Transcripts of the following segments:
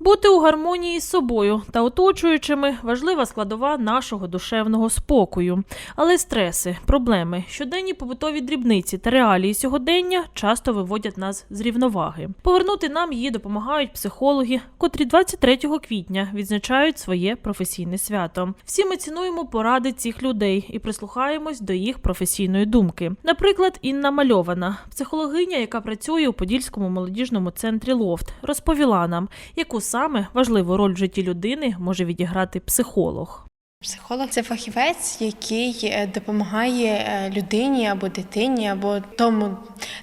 Бути у гармонії з собою та оточуючими важлива складова нашого душевного спокою. Але стреси, проблеми, щоденні побутові дрібниці та реалії сьогодення часто виводять нас з рівноваги. Повернути нам її допомагають психологи, котрі 23 квітня відзначають своє професійне свято. Всі ми цінуємо поради цих людей і прислухаємось до їх професійної думки. Наприклад, Інна Мальована, психологиня, яка працює у Подільському молодіжному центрі Лофт, розповіла нам, яку саме важливу роль в житті людини може відіграти психолог. Психолог це фахівець, який е, допомагає е, людині або дитині, або тому,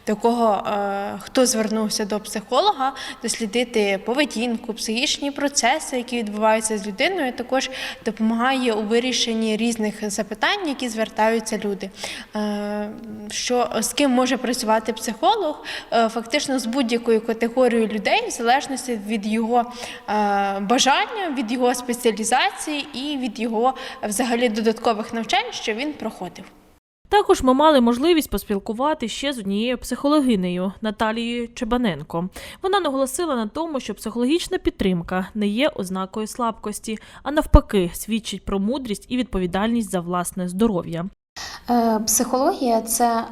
до кого е, хто звернувся до психолога, дослідити поведінку, психічні процеси, які відбуваються з людиною. Також допомагає у вирішенні різних запитань, які звертаються люди. Е, Що з ким може працювати психолог? Е, Фактично з будь-якою категорією людей, в залежності від його бажання, від його спеціалізації і від його взагалі додаткових навчань, що він проходив. Також ми мали можливість поспілкувати ще з однією психологинею Наталією Чебаненко. Вона наголосила на тому, що психологічна підтримка не є ознакою слабкості, а навпаки, свідчить про мудрість і відповідальність за власне здоров'я. Е, Психологія це е,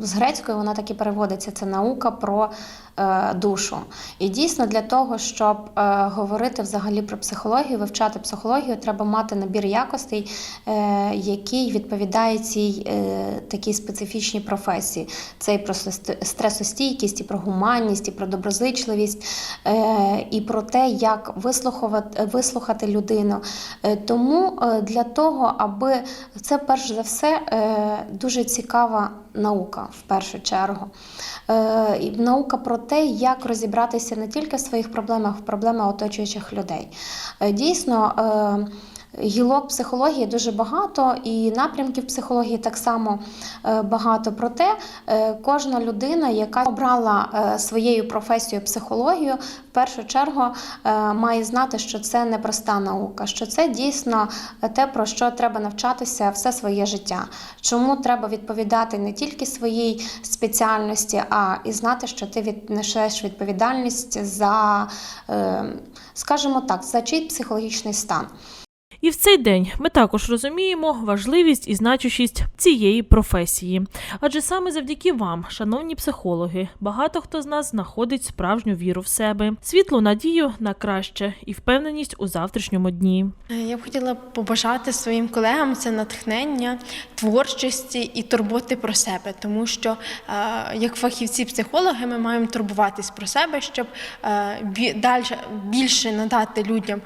з грецької вона так і переводиться. Це наука про е, душу. І дійсно для того, щоб говорити взагалі про психологію, вивчати психологію, треба мати набір якостей, який відповідає цій такій специфічній професії. Це і про стресостійкість, і про гуманність, і про доброзичливість, і про те, як вислухувати, вислухати людину. Тому для того, аби це перш за все дуже цікава наука в першу чергу. Е, Наука про те, як розібратися не тільки в своїх проблемах, в проблемах оточуючих людей. Е, Дійсно. Гілок психології дуже багато, і напрямків психології так само е, багато. Проте е, кожна людина, яка обрала е, своєю професією психологію, в першу чергу має знати, що це не проста наука, що це дійсно те, про що треба навчатися все своє життя. Чому треба відповідати не тільки своїй спеціальності, а і знати, що ти віднесеш відповідальність за, скажімо так, за чий психологічний стан. І в цей день ми також розуміємо важливість і значущість цієї професії. Адже саме завдяки вам, шановні психологи, багато хто з нас знаходить справжню віру в себе, світлу надію на краще і впевненість у завтрашньому дні. Е, Я б хотіла побажати своїм колегам це натхнення, творчості і турботи про себе, тому що е, як фахівці-психологи ми маємо турбуватись про себе, щоб е, дальше більше надати людям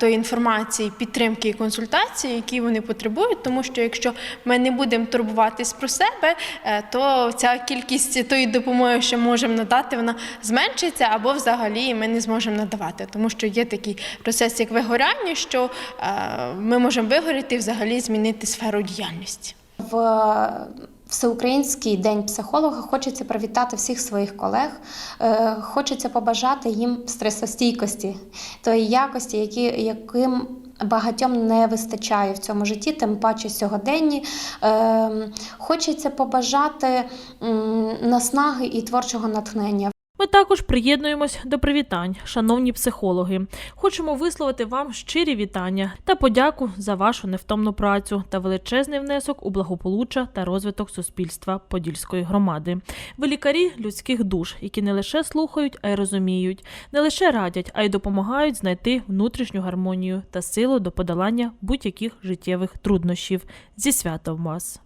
тої інформації, підтримки і консультації, які вони потребують. Тому що якщо ми не будемо турбуватись про себе, е, то ця кількість тої допомоги, що можемо надати, вона зменшиться або взагалі ми не зможемо надавати, тому що є такий процес, як вигоряння, що е, ми можемо вигоріти і взагалі змінити сферу діяльності. В Всеукраїнський день психолога хочеться привітати всіх своїх колег. Е, Хочеться побажати їм стресостійкості, тої якості, яким багатьом не вистачає в цьому житті, тим паче сьогоденні. Е, Хочеться побажати наснаги і творчого натхнення. Також приєднуємось до привітань, шановні психологи. Хочемо висловити вам щирі вітання та подяку за вашу невтомну працю та величезний внесок у благополуччя та розвиток суспільства Подільської громади. Ви лікарі людських душ, які не лише слухають, а й розуміють, не лише радять, а й допомагають знайти внутрішню гармонію та силу до подолання будь-яких життєвих труднощів. Зі святом вас!